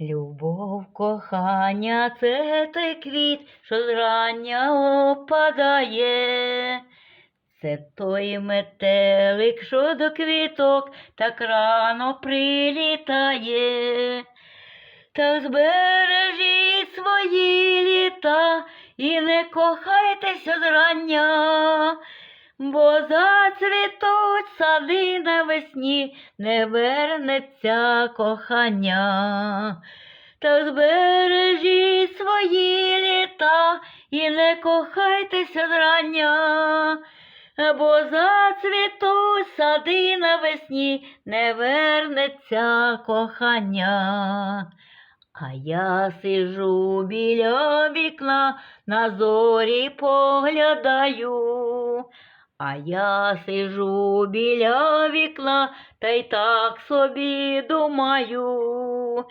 Любов, кохання, це той квіт, що зрання опадає. Це той метелик, що до квіток так рано прилітає. Та збережіть свої літа і не кохайтеся зрання, бо зацвітуть сади навесні, не вернеться кохання. Та збережіть свої літа і не кохайтеся зрання, бо зацвітуть сади навесні, не вернеться кохання. А я сижу біля вікна, на зорі поглядаю. А я сижу біля вікна, та й так собі думаю.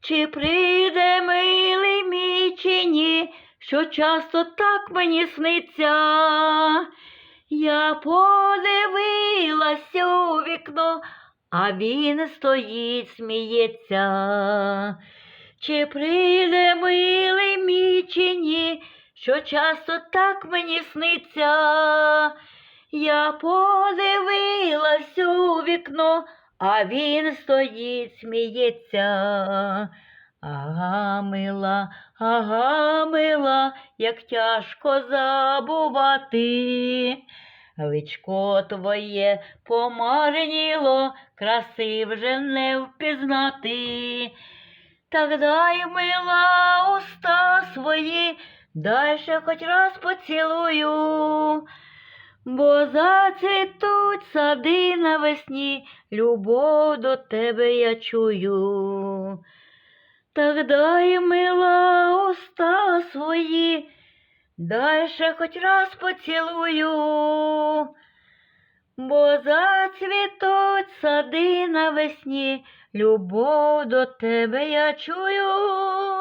Чи прийде милий мій чи ні, що часто так мені сниться? Я подивилась у вікно, а він стоїть, сміється. Чи прийде милий що часто так мені сниться? Я подивилась у вікно, а він стоїть, сміється. Ага, мила, ага, мила, як тяжко забувати. Личко твоє помарніло, краси вже не впізнати. Так дай, мила, уста свої, дай ще хоч раз поцілую, бо зацвітуть сади навесні, любов до тебе я чую. Так дай, мила, уста свої, дай ще хоч раз поцілую, бо зацвітуть сади навесні, любов до тебе я чую.